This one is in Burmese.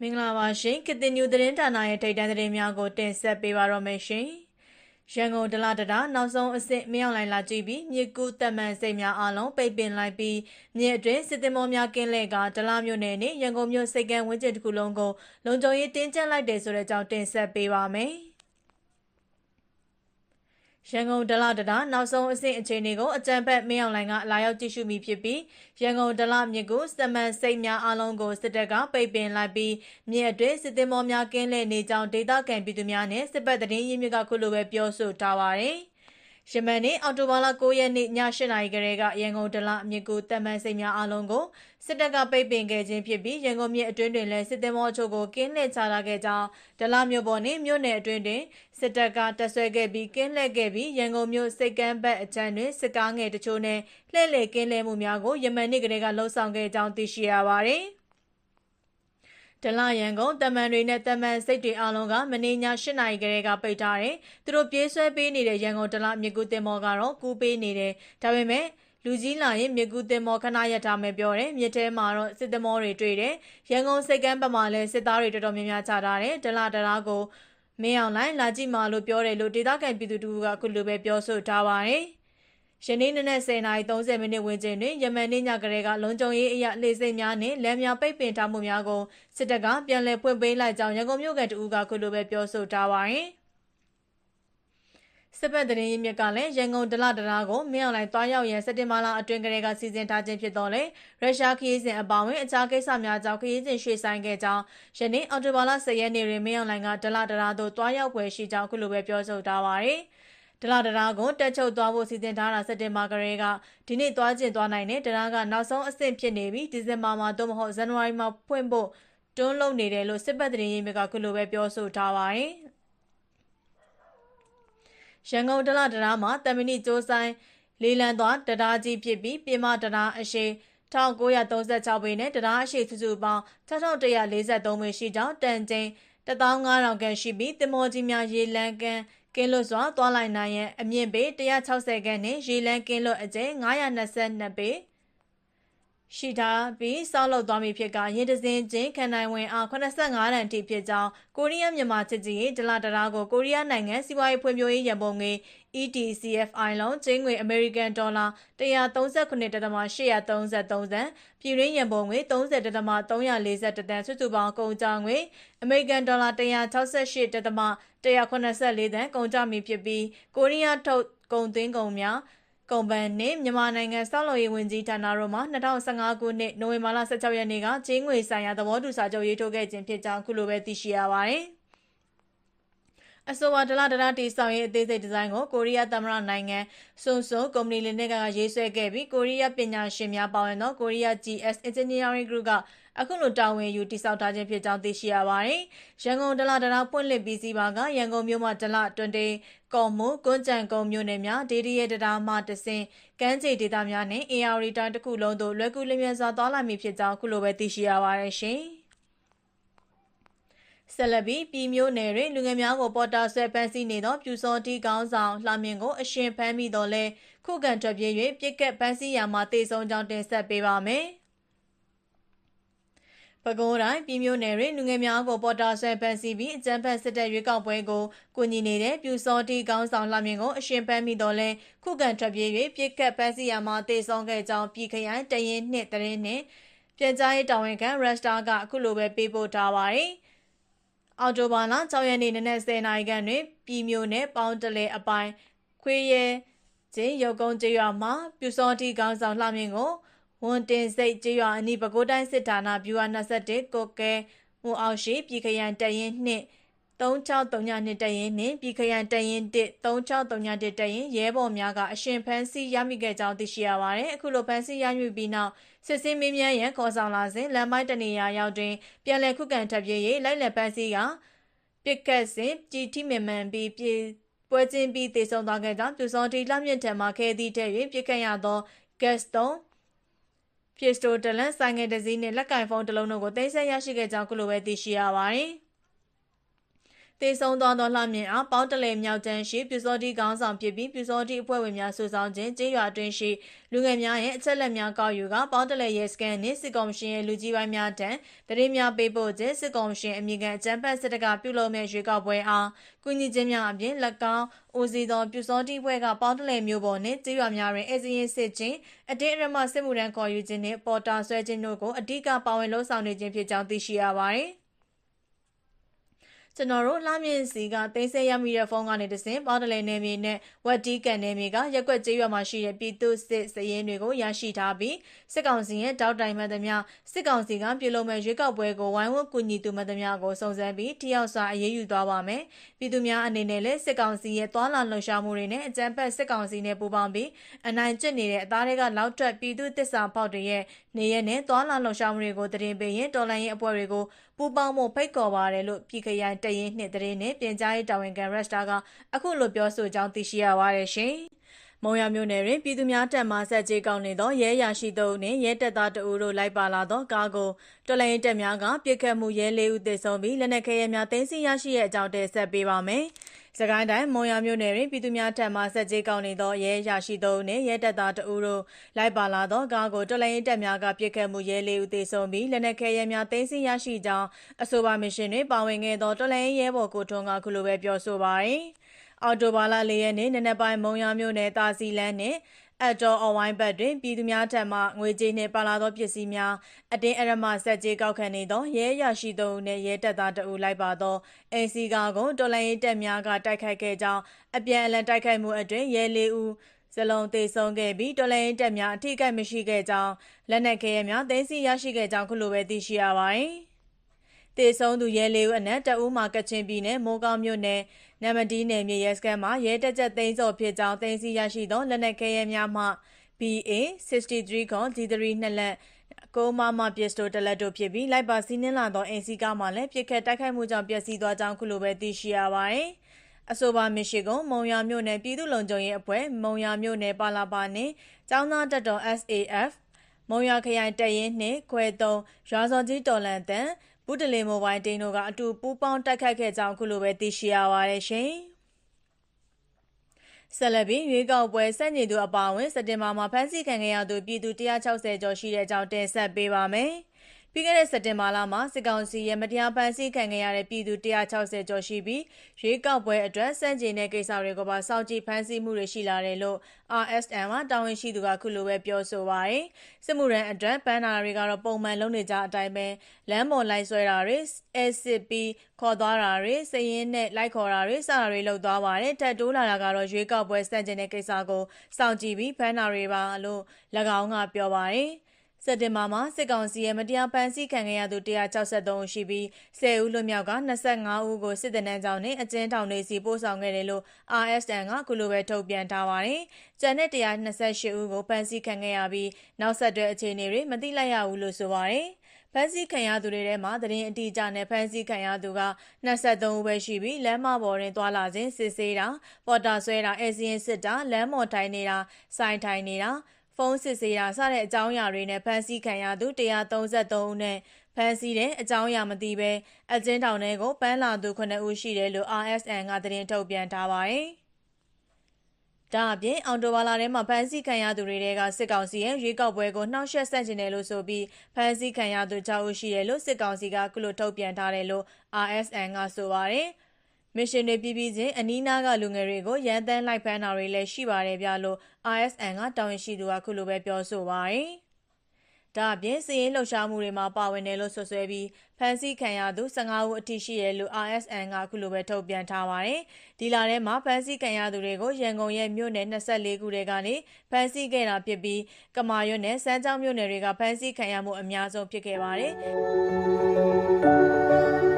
မင်္ဂလာပါရှင်ကတင်ညူသတင်းဌာနရဲ့ထိပ်တန်းသတင်းများကိုတင်ဆက်ပေးပါတော့မယ်ရှင်ရန်ကုန်ဒလတတာနောက်ဆုံးအစ်စ်မြောက်လိုင်းလာကြည့်ပြီးမြစ်ကူးတက်မှန်စိတ်များအလုံးပိတ်ပင်လိုက်ပြီးမြစ်အတွင်းစစ်သည်မောများကင်းလဲကဒလမြို့နယ်နဲ့ရန်ကုန်မြို့စိတ်ကန်းဝင်းကျင်တစ်ခုလုံးကိုလုံခြုံရေးတင်းကျပ်လိုက်တယ်ဆိုတဲ့အကြောင်းတင်ဆက်ပေးပါမယ် ရန်ကုန်ဒလတတာနောက်ဆုံးအဆင့်အခြေအနေကိုအကြံဖက်မင်းအောင်လိုင်ကလာရောက်ကြည့်ရှုမိဖြစ်ပြီးရန်ကုန်ဒလမြစ်ကိုစတမန်စိတ်များအလုံးကိုစစ်တပ်ကပိတ်ပင်လိုက်ပြီးမြစ်အတွင်းစစ်သည်မောများကင်းလဲနေကြောင်းဒေသခံပြည်သူများနဲ့စစ်ပတ်သတင်းရင်းမြစ်ကခုလိုပဲပြောဆိုထားပါတယ်။ ယမန်နေ့အော်တိုဘာလ9ရက်နေ့ည8နာရီကလေးကရန်ကုန်ဒလမြစ်ကိုတမန်စိတ်များအလုံးကိုစစ်တပ်ကပိတ်ပင်ခဲ့ခြင်းဖြစ်ပြီးရန်ကုန်မြို့အတွင်းတွင်လည်းစစ်သည်မောအချို့ကိုကင်းလှည့်ချလာခဲ့ကြောင်းဒလမြို့ပေါ်နှင့်မြို့နယ်အတွင်းတွင်စစ်တပ်ကတပ်ဆွဲခဲ့ပြီးကင်းလှည့်ခဲ့ပြီးရန်ကုန်မြို့စိတ်ကမ်းဘက်အချမ်းတွင်စစ်ကားငယ်တချို့နဲ့လှည့်လည်ကင်းလှည့်မှုများကိုယမန်နေ့ကလေးကလှုံ့ဆော်ခဲ့ကြောင်းသိရှိရပါသည်။ ဒလရန်ကုန်တမန်တွေနဲ့တမန်စိတ်တွေအလုံးကမနေ့ည8နာရီကလေးကပိတ်ထားတယ်။သူတို့ပြေးဆွဲပေးနေတဲ့ရန်ကုန်ဒလမြကူတင်မော်ကတော့ကူးပေးနေတယ်။ဒါပေမဲ့လူကြီးလာရင်မြကူတင်မော်ခဏရထားမယ်ပြောတယ်။မြစ်ထဲမှာတော့စစ်သမောတွေတွေ့တယ်။ရန်ကုန်စိတ်ကမ်းဘက်မှာလည်းစစ်သားတွေတော်တော်များများချထားတယ်။ဒလဒလားကိုမင်းအောင်လိုင်းလာကြည့်မာလို့ပြောတယ်လို့ဒေသခံပြည်သူတို့ကအခုလိုပဲပြောဆိုထားပါတယ်။ ယနေ့နနက်10:30မိနစ်ဝန်းကျင်တွင်ယမန်နေ့ညကလေးကလုံခြုံရေးအရာလေစိတ်များနှင့်လမ်းများပိတ်ပင်ထားမှုများကိုစစ်တပ်ကပြန်လည်ဖွင့်ပေးလိုက်ကြောင်းရန်ကုန်မြို့ကတူကခုလိုပဲပြောဆိုထားပါရင်စစ်ပတ်တရင်ရင်းမြစ်ကလည်းရန်ကုန်ဒလဒရာကိုမင်းအောင်လိုင်းတွားရောက်ရန်စက်တင်ဘာလအတွင်းကလေးကစီစဉ်ထားခြင်းဖြစ်တော်လဲရုရှားခရီးစဉ်အပါအဝင်အခြားကိစ္စများကြောင့်ခရီးစဉ်ရွှေ့ဆိုင်းခဲ့ကြောင်းယနေ့အော်တိုဘာလ10ရက်နေ့တွင်မင်းအောင်လိုင်းကဒလဒရာသို့တွားရောက်ပွဲရှိကြောင်းခုလိုပဲပြောဆိုထားပါရင် ဒလာဒရာကိုတက်ချုပ်သွားဖို့စီစဉ်ထားတာစက်တင်ဘာကလေးကဒီနေ့သွားကျင်သွားနိုင်တဲ့ဒရာကနောက်ဆုံးအဆင့်ဖြစ်နေပြီးဒီဇင်ဘာမှာသို့မဟုတ်ဇန်နဝါရီမှာဖွင့်ဖို့တွန်းလုံနေတယ်လို့စစ်ပတ်သတင်းရင်းမြစ်ကခုလိုပဲပြောဆိုထားပါတယ်။ရန်ကုန်ဒလာဒရာမှာတမဏိကျိုးဆိုင်လေးလံသွားတရားကြီးဖြစ်ပြီးပြင်မတရားအရှိ1936ပေနဲ့တရားအရှိစုစုပေါင်း6143ပေရှိကြောင်းတန်ကျင်း15000ခန့်ရှိပြီးတင်မောကြီးများရေလန်းကန် ကင်းလွတ်စွာသွားလိုက်နိုင်ရန် အမြင့်ပေ160ခန့်နှင့် ရေလန်းကင်းလွတ်အကျယ်922ပေ ရှိထားပြီးစောက်လုပ်သွားမည်ဖြစ်ကရင်တစင်းချင်းခံနိုင်ဝင်အား85တန်ထိဖြစ်ကြောင်းကိုရီးယားမြန်မာချစ်ကြည်ရေးဒလတရာကိုကိုရီးယားနိုင်ငံစီးပွားရေးဖွံ့ဖြိုးရေးရန်ပုံငွေ ETCFI လုံးကျင်းငွေအမေရိကန်ဒေါ်လာ139.833သန်းပြည်ရင်းရန်ပုံငွေ30.341တန်စုစုပေါင်းကုန်ကြငွေအမေရိကန်ဒေါ်လာ168.184သန်းကုန်ကြမည်ဖြစ်ပြီးကိုရီးယားထုတ်ကုန်သွင်းကုန်များ ကုမ္ပဏီနဲ့မြန်မာနိုင်ငံစောက်လုပ်ရေးဝန်ကြီးဌာနတို့မှ2015ခုနှစ်နိုဝင်ဘာလ16ရက်နေ့ကကျင်းငွေဆိုင်ရာသဘောတူစာချုပ်ရေးထိုးခဲ့ခြင်းဖြစ်ကြောင်းခုလိုပဲသိရှိရပါတယ်။ အဆိုပါဒလဒလတီဆောင်ရေးအသေးစိတ်ဒီဇိုင်းကိုကိုရီးယားသမ္မတနိုင်ငံစွန်စွန်ကုမ္ပဏီလင်းကရေးဆွဲခဲ့ပြီးကိုရီးယားပညာရှင်များပါဝင်သောကိုရီးယား GS Engineering Group ကအခုလိုတာဝန်ယူတည်ဆောက်ထားခြင်းဖြစ်ကြောင်းသိရှိရပါတယ်။ရန်ကုန်ဒလဒလဖွင့်လှစ်ပြီးစီပါကရန်ကုန်မြို့မှာဒလ20ကော်မူကွန်းကြံကုန်းမြို့နယ်များဒေဒီရဲတရားမှတဆင်ကမ်းခြေဒေသများနဲ့ AR တိုင်းတစ်ခုလုံးသို့လွယ်ကူလျင်မြန်စွာသွားလာမည်ဖြစ်ကြောင်းခုလိုပဲသိရှိရပါတယ်ရှင်။ ဆက်လက်ပြီးပြည်မျိုးနယ်တွင်လူငယ်များကိုပေါ်တာဆွဲဖမ်းဆီးနေသောပြူစောတီကောင်းဆောင်လှမြင့်ကိုအရှင်ဖမ်းမိတော်လဲခုခံထွက်ပြေး၍ပြစ်ကက်ဖမ်းဆီးရာမှာတေဆုံးကြောင်းတင်ဆက်ပေးပါမယ်။ပဲခူးတိုင်းပြည်မျိုးနယ်တွင်လူငယ်များကိုပေါ်တာဆွဲဖမ်းဆီးပြီးအကြမ်းဖက်စစ်တပ်ရွေးကောက်ပွဲကိုကူညီနေတဲ့ပြူစောတီကောင်းဆောင်လှမြင့်ကိုအရှင်ဖမ်းမိတော်လဲခုခံထွက်ပြေး၍ပြစ်ကက်ဖမ်းဆီးရာမှာတေဆုံးခဲ့ကြောင်းပြည်ခရိုင်တရင်နှစ်တရင်နှင့်ပြန်ကြားရေးတာဝန်ခံရက်စတာကအခုလိုပဲပေးပို့ထားပါတယ်။ အော်တိုဘာလ6ရက်နေ့နနက်10:00နာရီခန့်တွင်ပြည်မြို့နယ်ပေါင်းတလဲအပိုင်းခွေးရဲချင်းရုပ်ကုန်းကျေးရွာမှာပြူစောတိကောင်းဆောင်လှမြင့်ကိုဝန်တင်စိတ်ကျေးရွာအနီးပဲခူးတိုင်းစစ်ဌာနဗျူဟာ21ကိုကဲမှုအောင်ရှိပြည်ခရိုင်တရင်နှင့် 3632တရင်နှင့် ပြည်ခရိုင်တရင်1 3632တရင်ရဲဘော်များက အရှင်ဖန်းစီရမိခဲ့ကြောင်း သိရှိရပါတယ် အခုလိုဖန်းစီရမိပြီးနောက် စစ်စင်းမင်းမြန်းရန် ခေါ်ဆောင်လာစဉ် လမ်းမိုက်တနေရာရောက်တွင် ပြန်လည်ခုခံထပ်ပြေး၍လိုက်လက်ပန်းစည်းကပစ်ကတ်စဉ်ကြည်ထိမြမှန်ပြီးပြေပွဲချင်းပြီးတေဆုံသွားခဲ့ကြောင်းပြူစောတီလမြင့်ထံမှ ခဲသည့်တဲ့၍ပြစ်ခတ်ရသော gas 3ပစ္စတိုတလန်ဆိုင်ငယ်တစ်စီးနှင့် လက်ကင်ဖုန်းတစ်လုံးတို့ကိုတင်ဆက်ရရှိခဲ့ကြောင်း ခုလိုပဲ သိရှိရပါတယ်။ တေဆုံးသွားသောလှမြင့်အားပေါင်းတလဲမြောက်တန်းရှိပြူစောတိခေါင်းဆောင်ဖြစ်ပြီးပြူစောတိအဖွဲ့ဝင်များစုဆောင်ခြင်းကျေးရွာတွင်ရှိလူငယ်များရဲ့အချက်လက်များကောက်ယူကပေါင်းတလဲရဲစကန်နှင့်စစ်ကော်မရှင်ရဲ့လူကြီးပိုင်းများထံတရေများပေးပို့ခြင်းစစ်ကော်မရှင်အမြင့်ကအကြံဖက်စစ်တကပြုလုပ်မဲ့ရွေးကောက်ပွဲအားကုညီခြင်းများအပြင်လက်ကောင်းအိုစီသောပြူစောတိအဖွဲ့ကပေါင်းတလဲမျိုးပေါ်နှင့်ကျေးရွာများတွင်အစရင်စစ်ခြင်းအတင်းအရမစစ်မှုထမ်းခေါ်ယူခြင်းနှင့်ပေါ်တာဆွဲခြင်းတို့ကိုအဓိကပါဝင်လှုပ်ဆောင်နေခြင်းဖြစ်ကြောင်းသိရှိရပါသည် ကျွန်တော်တို့လှမြင့်စီကသိမ်းဆဲရမိတဲ့ဖုန်းကနေတဆင့်ပေါတလဲနယ်မြေနဲ့ဝက်တီကန်နယ်မြေကရက်ွက်ကျေးရွာမှာရှိတဲ့ပြည်သူစစ်စရင်တွေကိုရရှိထားပြီးစစ်ကောင်စီရဲ့တောက်တိုင်မှတ်သမျှစစ်ကောင်စီကပြုလုပ်မဲ့ရွေးကောက်ပွဲကိုဝိုင်းဝန်းကူညီသူမှတ်သမျှကိုစုံစမ်းပြီးထိရောက်စွာအရေးယူသွားပါမယ်။ပြည်သူများအနေနဲ့လည်းစစ်ကောင်စီရဲ့သွာလာလှုပ်ရှားမှုတွေနဲ့အကြမ်းဖက်စစ်ကောင်စီနဲ့ပူးပေါင်းပြီးအနိုင်ကျင့်နေတဲ့အသားတွေကလောက်ထွက်ပြည်သူတစ္ဆာဖောက်တွေရဲ့နေရက်နဲ့သွာလာလှုပ်ရှားမှုတွေကိုတရင်ပေးရင်တော်လိုင်းရဲ့အဖွဲ့တွေကို ပူးပေါင်းမှုဖိတ်ခေါ်ပါတယ်လို့ပြည်ခရိုင်တရင်နှစ်တရင်နဲ့ပြင်ကြားရေးတာဝန်ခံရက်စတာကအခုလိုပြောဆိုကြောင်းသိရှိရပါတယ်ရှင်။မုံရမျိုးနယ်တွင်ပြည်သူများတက်မှဆက်ကြေးကောင်းနေသောရဲရရှိသူနှင့်ရဲတပ်သားတအူတို့လိုက်ပါလာသောကားကိုတော်လိုင်းတက်များကပြစ်ခတ်မှုရဲလေးဦးသေဆုံးပြီးလက်နက်ခဲရဲများတင်းစီရရှိရဲ့အကြောင်းတင်ဆက်ပေးပါမယ်။ စကိုင်းတိုင်းမွန်ရမြို့နယ်တွင်ပြည်သူများထံမှဆက်ကြေးကောင်းနေသောရဲရရှိသူနှင့်ရဲတပ်သားတအူတို့လိုက်ပါလာသောကားကိုတော်လိုင်းတက်များကပြစ်ခတ်မှုရဲလေးဦးသေဆုံးပြီးလက်နက်ခဲရဲများတင်းစီရရှိကြောင်းအဆိုပါမရှင်တွင်ပါဝင်ခဲ့သောတော်လိုင်းရဲဘော်ကိုထွန်းကခုလိုပဲပြောဆိုပါရယ်။အော်တိုဘာလ၄ရက်နေ့နနက်ပိုင်းမုံရမြို့နယ်တာစီလန်းနှင့် အတော်အဝိုင်းဘက်တွင်ပြည်သူများထံမှငွေကြေးနှင့်ပါလာသောပစ္စည်းများအတင်းအရမဆက်ကြေးကောက်ခံနေသောရဲရရှိသူနှင့်ရဲတပ်သားတအူလိုက်ပါသောအိမ်စီကားကိုတော်လိုင်းရေးတပ်များကတိုက်ခိုက်ခဲ့ကြောင်းအပြန်အလှန်တိုက်ခိုက်မှုအတွင်းရဲလေးဦးဇလုံးသေးဆုံးခဲ့ပြီးတော်လိုင်းတက်များအထိကိမရှိခဲ့ကြောင်းလက်နက်ခဲရများသိမ်းဆီးရရှိခဲ့ကြောင်းခုလိုပဲသိရှိရပါတယ်။ တေဆုံးသူရဲလေးဦးအနက်တအူးမှာကချင်ပြည်နယ်မိုးကောင်းမြို့နယ်နမတီးနယ်မြေရဲစခန်းမှာရဲတပ်ချက်သိန်းစော်ဖြစ်ကြောင်းသိမ်းဆည်းရရှိသောလက်နက်ခဲယမ်းများမှ BA 63ခေါ် G3 နှစ်လက်ကိုမမပစ္စတိုတလက်တို့ဖြစ်ပြီးလိုက်ပါစီးနှင်းလာသောအင်စီကားမှလည်းပြစ်ခတ်တိုက်ခိုက်မှုကြောင့်ပျက်စီးသွားကြောင်းခုလိုပဲသိရှိရပါတယ်။အဆိုပါမရှိကုံမုံရမြို့နယ်ပြည်သူ့လုံခြုံရေးအဖွဲ့မုံရမြို့နယ်ပါလာပါနှင့်ကျောင်းသားတပ်တော် SAF မုံရခရိုင်တရင်နှင့်ခွဲသုံးရွာစော်ကြီးတော်လန်တန် ဘူးတလင်မိုဘိုင်းတင်းတို့ကအတူပူးပေါင်းတိုက်ခိုက်ခဲ့ကြောင်းခုလိုပဲသိရှိရပါတယ်ရှင်။ဆက်လက်ပြီးရွေးကောက်ပွဲစက်ညင်သူအပါအဝင်စက်တင်ဘာမှာဖမ်းဆီးခံခဲ့ရသူပြည်သူ160ကျော်ရှိတဲ့အကြောင်းတင်ဆက်ပေးပါမယ်။ ပြီးခဲ့တဲ့စက်တင်ဘာလမှာစစ်ကောင်စီရဲ့မတရားဖမ်းဆီးခံခဲ့ရတဲ့ပြည်သူ160ကျော်ရှိပြီးရွေးကောက်ပွဲအတွက်စန့်ကျင်တဲ့ကိစ္စတွေကိုပါစောင့်ကြည့်ဖမ်းဆီးမှုတွေရှိလာတယ်လို့ RSM မှာတာဝန်ရှိသူကခုလိုပဲပြောဆိုပါရယ်စစ်မှုရန်အတွက်ပန်းနာတွေကတော့ပုံမှန်လုပ်နေကြအတိုင်းပဲလမ်းပေါ်လိုက်ဆွဲတာတွေ SCP ခေါ်သွားတာတွေစရင်နဲ့လိုက်ခေါ်တာတွေစတာတွေလုပ်သွားပါတယ်တက်တိုးလာတာကတော့ရွေးကောက်ပွဲစန့်ကျင်တဲ့ကိစ္စကိုစောင့်ကြည့်ပြီးဖမ်းနာတွေပါလို့၎င်းကပြောပါရယ် စက်တင်ဘာမှာစစ်ကောင်စီရဲ့မတရားဖမ်းဆီးခံခဲ့ရသူ163ဦးရှိပြီး10ဦးလွတ်မြောက်က25ဦးကိုစစ်တပ်နှန်းကြောင်းနဲ့အကျဉ်းထောင်တွေစီပို့ဆောင်ခဲ့တယ်လို့ RSN ကကုလိုပဲထုတ်ပြန်ထားပါတယ်။ကျန်တဲ့128ဦးကိုဖမ်းဆီးခံခဲ့ရပြီးနောက်ဆက်တွဲအခြေအနေတွေမသိလိုက်ရဘူးလို့ဆိုပါတယ်။ဖမ်းဆီးခံရသူတွေထဲမှာသတင်းအတိအကျနဲ့ဖမ်းဆီးခံရသူက23ဦးပဲရှိပြီးလမ်းမပေါ်တွင်သွာလာခြင်းစစ်ဆေးတာပေါ်တာဆွဲတာအဲစီရင်စစ်တာလမ်းမော်ထိုင်နေတာစိုင်းထိုင်နေတာ ဖုန်းစစ်ဆေးတာစတဲ့အကြောင်းအရာတွေနဲ့ဖမ်းဆီးခံရသူ133ဦးနဲ့ဖမ်းဆီးတဲ့အကြောင်းအရာမသိဘဲအကျဉ်းထောင်ထဲကိုပန်းလာသူ9ဦးရှိတယ်လို့ RSN ကသတင်းထုတ်ပြန်ထားပါတယ်။ဒါအပြင်အောင်တိုဘာလာထဲမှာဖမ်းဆီးခံရသူတွေကစစ်ကောင်စီရဲ့ရွေးကောက်ပွဲကိုနှောက်ယှက်ဆန့်ကျင်တယ်လို့ဆိုပြီးဖမ်းဆီးခံရသူ6ဦးရှိတယ်လို့စစ်ကောင်စီကကုလိုထုတ်ပြန်ထားတယ်လို့ RSN ကဆိုပါတယ်။ မစ်ရှင်တွေပြည်ပြည်ချင်းအနီးနားကလူငယ်တွေကိုရန်တမ်းလိုက်ဖမ်းတာတွေလည်းရှိပါတယ်ဗျလို့ RSN ကတာဝန်ရှိသူကခုလိုပဲပြောဆိုပါရယ်ဒါအပြင်စီရင်လှုပ်ရှားမှုတွေမှာပါဝင်တယ်လို့ဆွဆွဲပြီးဖမ်းဆီးခံရသူ15ဦးအထိရှိတယ်လို့ RSN ကခုလိုပဲထုတ်ပြန်ထားပါတယ်။ဒီလာထဲမှာဖမ်းဆီးခံရသူတွေကိုရန်ကုန်ရဲ့မြို့နယ်24ခုထဲကနေဖမ်းဆီးခဲ့တာဖြစ်ပြီးကမာရွတ်နဲ့စမ်းချောင်းမြို့နယ်တွေကဖမ်းဆီးခံရမှုအများဆုံးဖြစ်ခဲ့ပါတယ်။